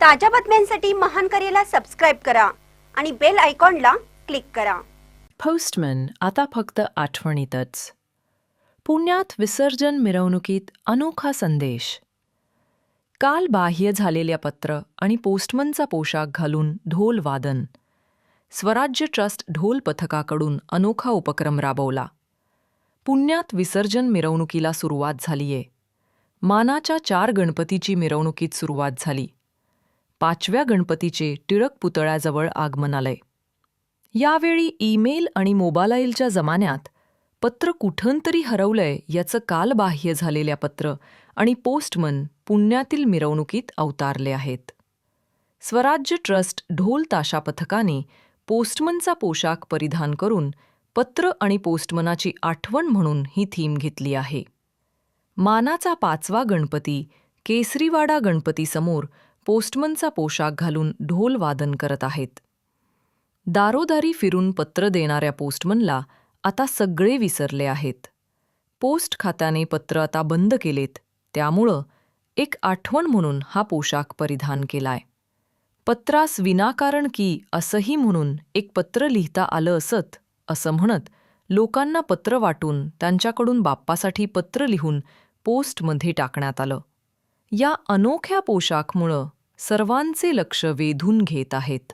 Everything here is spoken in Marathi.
ताज्या बातम्यांसाठी महान करेला सबस्क्राईब करा आणि बेल आयकॉनला क्लिक करा. पोस्टमन आता फक्त आठवणीतच. पुण्यात विसर्जन मिरवणुकीत अनोखा संदेश. काल बाह्य झालेल्या पत्र आणि पोस्टमनचा पोशाख घालून ढोल वादन. स्वराज्य ट्रस्ट ढोल पथकाकडून अनोखा उपक्रम राबवला. पुण्यात विसर्जन मिरवणुकीला सुरुवात झालीये. मानाच्या चार गणपतीची मिरवणुकीत सुरुवात झाली. पाचव्या गणपतीचे टिळक पुतळ्याजवळ आगमनालय यावेळी ईमेल आणि मोबाईलच्या जमान्यात पत्र कुठंतरी तरी हरवलंय याचं कालबाह्य झालेल्या पत्र आणि पोस्टमन पुण्यातील मिरवणुकीत अवतारले आहेत. स्वराज्य ट्रस्ट ढोल ताशा पथकाने पोस्टमनचा पोशाख परिधान करून पत्र आणि पोस्टमनाची आठवण म्हणून ही थीम घेतली आहे. मानाचा पाचवा गणपती केसरीवाडा गणपतीसमोर पोस्टमनचा पोशाख घालून ढोल वादन करत आहेत. दारोदारी फिरून पत्र देणाऱ्या पोस्टमनला आता सगळे विसरले आहेत. पोस्ट खात्याने पत्र आता बंद केलेत. त्यामुळं एक आठवण म्हणून हा पोशाख परिधान केलाय. पत्रास विनाकारण की असंही म्हणून एक पत्र लिहिता आलं असत असं म्हणत लोकांना पत्र वाटून त्यांच्याकडून बाप्पासाठी पत्र लिहून पोस्टमध्ये टाकण्यात आलं. या अनोख्या पोशाखमुळं सर्वांचे लक्ष वेधून घेत आहेत.